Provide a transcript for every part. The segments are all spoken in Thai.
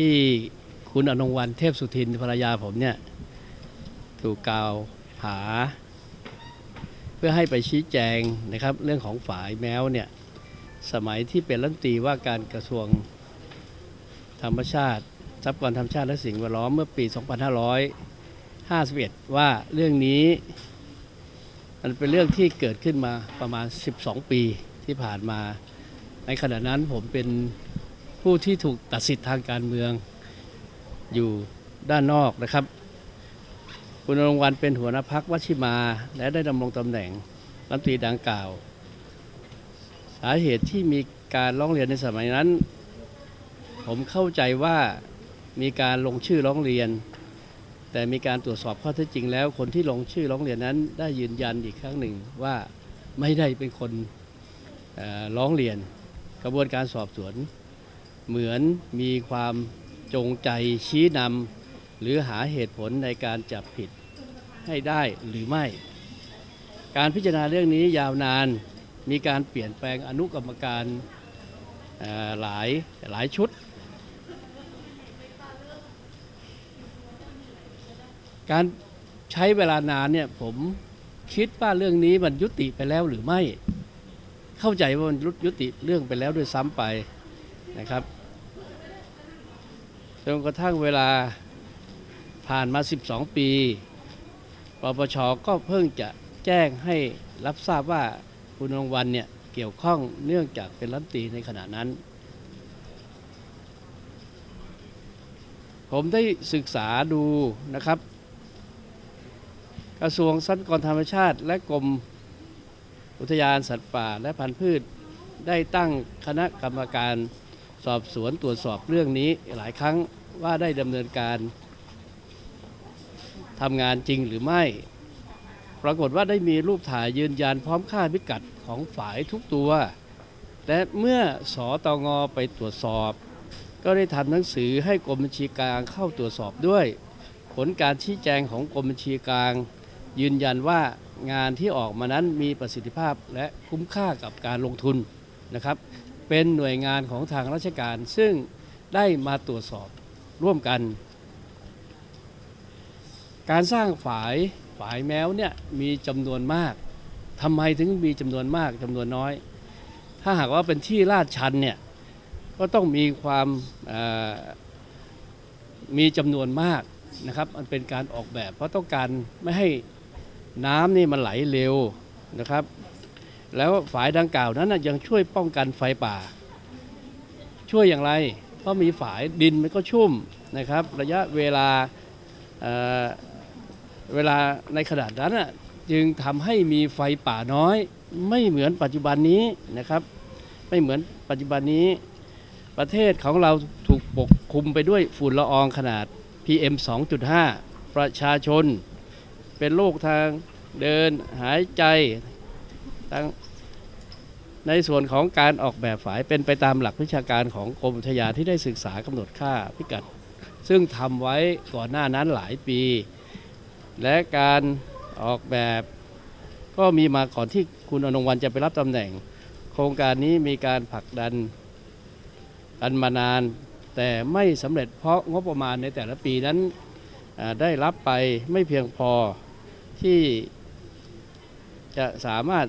ที่คุณอนงวันเทพสุทินภรรยาผมเนี่ยถูกกล่าวหา เพื่อให้ไปชี้แจงนะครับ เรื่องของฝ่ายแมวเนี่ยสมัยที่เป็นรัฐมนตรีว่าการกระทรวงธรรมชาติทรัพยากรธรรมชาติและสิ่งแวดล้อมเมื่อปี 2551 ว่าเรื่องนี้มันเป็นเรื่องที่เกิดขึ้นมาประมาณ 12 ปีที่ผ่านมา ในขณะนั้นผมเป็น ผู้ที่ถูกตัดสิทธิ์ทางการเมืองอยู่ด้านนอกนะครับ คุณอรงวันเป็นหัวหน้าพักวชิมา และได้ดำรงตำแหน่งรัฐมนตรีดังกล่าว สาเหตุที่มีการร้องเรียนในสมัยนั้น ผมเข้าใจว่ามีการลงชื่อร้องเรียน แต่มีการตรวจสอบข้อเท็จจริงแล้ว คนที่ลงชื่อร้องเรียนนั้น ได้ยืนยันอีกครั้งหนึ่งว่าไม่ได้เป็นคนเอ่อร้องเรียนกระบวนการสอบสวน เหมือนมีความจงใจชี้นำหรือหาเหตุผลในการจับผิดให้ได้หรือไม่ การพิจารณาเรื่องนี้ยาวนานมีการเปลี่ยนแปลงอนุกรรมการหลายหลายชุด การใช้เวลานานเนี่ยผมคิดว่าเรื่องนี้มันยุติไปแล้วหรือไม่ เข้าใจว่ามันยุติเรื่องไปแล้วด้วยซ้ำไปนะครับ จนกระทั่งเวลาผ่านมา 12 ปี ปปชก็เพิ่งจะแจ้งให้รับทราบว่าคุณรางวัลเนี่ยเกี่ยวข้องเนื่องจากเป็นรัฐมนตรีในขณะนั้น ผมได้ศึกษาดูนะครับ กระทรวงทรัพยากรธรรมชาติ และกรมอุทยานสัตว์ป่าและพันธุ์พืช ได้ตั้งคณะกรรมการ สอบสวนตรวจสอบเรื่องนี้หลายครั้งว่าได้ดำเนินการทำงานจริงหรือไม่ ปรากฏว่าได้มีรูปถ่ายยืนยันพร้อมค่าพิกัดของฝ่ายทุกตัว และเมื่อสอตองอไปตรวจสอบ ก็ได้ทำหนังสือให้กรมบัญชีกลางเข้าตรวจสอบด้วย ผลการชี้แจงของกรมบัญชีกลาง ยืนยันว่างานที่ออกมานั้นมีประสิทธิภาพและคุ้มค่ากับการลงทุนนะครับ เป็นหน่วยงานของทางราชการ ซึ่งได้มาตรวจสอบร่วมกัน การสร้างฝายฝายแมวเนี่ยมีจำนวนมากทำไมถึงมีจำนวนมากจำนวนน้อย ถ้าหากว่าเป็นที่ลาดชันเนี่ยก็ต้องมีความมีจำนวนมากนะครับ มันเป็นการออกแบบ เพราะต้องการไม่ให้น้ำนี่มันไหลเร็วนะครับ แล้วฝายดังกล่าวนั้นยังช่วยป้องกันไฟป่า ช่วยอย่างไร เพราะมีฝายดินมันก็ชุ่มนะครับ ระยะเวลาเเวลาในขนาดนั้นจึงทำให้มีไฟป่าน้อย ไม่เหมือนปัจจุบันนี้นะครับ ไม่เหมือนปัจจุบันนี้ ประเทศของเราถูกปกคลุมไปด้วยฝุ่นละอองขนาด PM 2.5 ประชาชน เป็นโรคทางเดินหายใจ ทั้งในส่วนของการออกแบบฝายเป็นไปตามหลักวิชาการของกรมอุทยานที่ได้ศึกษากำหนดค่าพิกัด ซึ่งทำไว้ก่อนหน้านั้นหลายปี และการออกแบบก็มีมาก่อนที่คุณอนงวันจะไปรับตำแหน่ง โครงการนี้มีการผลักดันกันมานาน แต่ไม่สำเร็จเพราะงบประมาณในแต่ละปีนั้นได้รับไปไม่เพียงพอที่จะสามารถ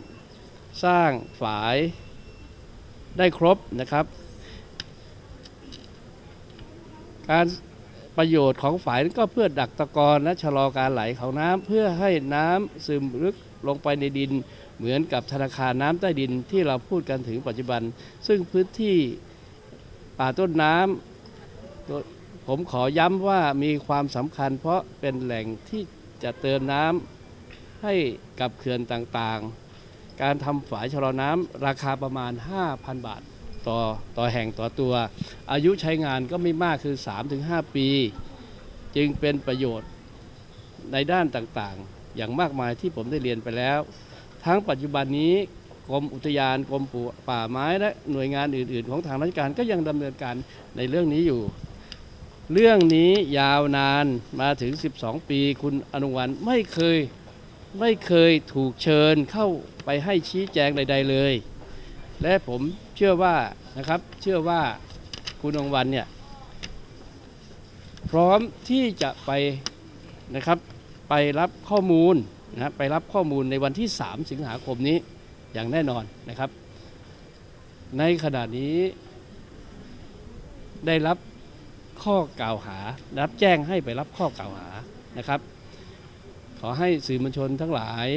สร้างฝายได้ครบนะครับ การประโยชน์ของฝายก็เพื่อดักตะกอนและชะลอการไหลของน้ำเพื่อให้น้ำซึมลึกลงไปในดิน เหมือนกับธนาคารน้ำใต้ดินที่เราพูดกันถึงปัจจุบัน ซึ่งพื้นที่ป่าต้นน้ำผมขอย้ำว่ามีความสำคัญ เพราะเป็นแหล่งที่จะเติมน้ำให้กับเขื่อนต่างๆ การทำฝายชะลอน้ำราคาประมาณ 5,000 บาท ต่อต่อแห่งต่อตัว อายุใช้งานก็ไม่มากคือ 3-5 ปี จึงเป็นประโยชน์ในด้านต่างๆ อย่างมากมายที่ผมได้เรียนไปแล้ว ทั้งปัจจุบันนี้กรมอุทยานกรมป่าไม้และหน่วยงานอื่น ๆ ของทางราชการก็ยังดำเนินการในเรื่องนี้อยู่ เรื่องนี้ยาวนานมาถึง 12 ปี คุณอนุวันไม่เคย ไม่เคยถูกเชิญเข้าไปให้ชี้แจงใด ๆเลย และผมเชื่อว่านะครับเชื่อว่าคุณอนุวันเนี่ยพร้อมที่จะไปนะครับไปรับข้อมูลนะไปรับข้อมูลในวันที่ 3 สิงหาคมนี้อย่างแน่นอนนะครับ ในขณะนี้ได้รับข้อกล่าวหารับแจ้งให้ไปรับข้อกล่าวหานะครับ ขอให้สื่อมวลชนทั้งหลาย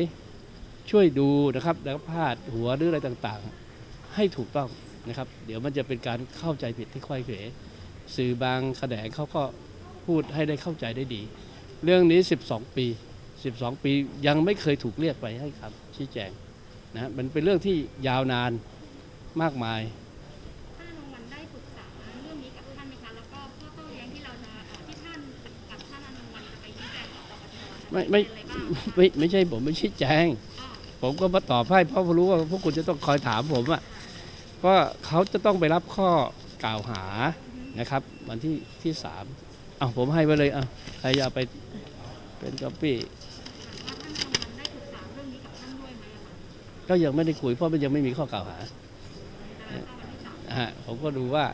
ช่วยดูนะครับแล้วพาดหัวหรืออะไรต่างๆ ให้ถูกต้องนะครับ เดี๋ยวมันจะเป็นการเข้าใจผิดที่ค่อยเขวสื่อบางแขนงเขาก็พูดให้ได้เข้าใจได้ดี เรื่องนี้ 12 ปี 12 ปียังไม่เคยถูกเรียกไปให้ครับชี้แจงนะมันเป็นเรื่องที่ยาวนานมากมาย ไม่ไม่ไม่ไม่ใช่ผมไม่ชี้แจง ผมก็มาตอบให้เพราะรู้ว่าพวกคุณจะต้องคอยถามผมอะว่าเขาจะต้องไปรับข้อกล่าวหานะครับ วันที่ที่สามเอาผมให้ไปเลยอะใครอยากไปเป็นก๊อปปี้ก็ยังไม่ได้คุยเพราะมันยังไม่มีข้อกล่าวหานะฮะผมก็ดูว่า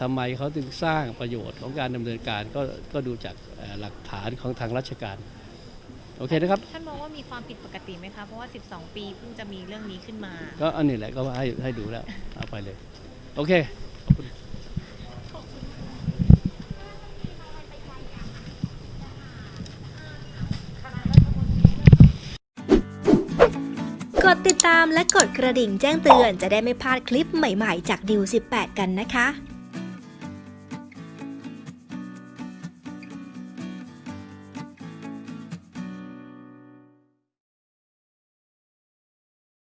ทำไมเขาถึงสร้างประโยชน์ของการดำเนินการก็ก็ดูจากหลักฐานของทางราชการ โอเคนะครับ ท่านมองว่ามีความผิดปกติไหมคะ เพราะว่า 12 ปีเพิ่งจะมีเรื่องนี้ขึ้นมา ก็อันนี้แหละก็ให้ให้ดูแล้ว เอาไปเลย โอเค ขอบคุณ กดติดตามและกดกระดิ่งแจ้งเตือนจะได้ไม่พลาดคลิปใหม่ๆ จากดิว18 กันนะคะ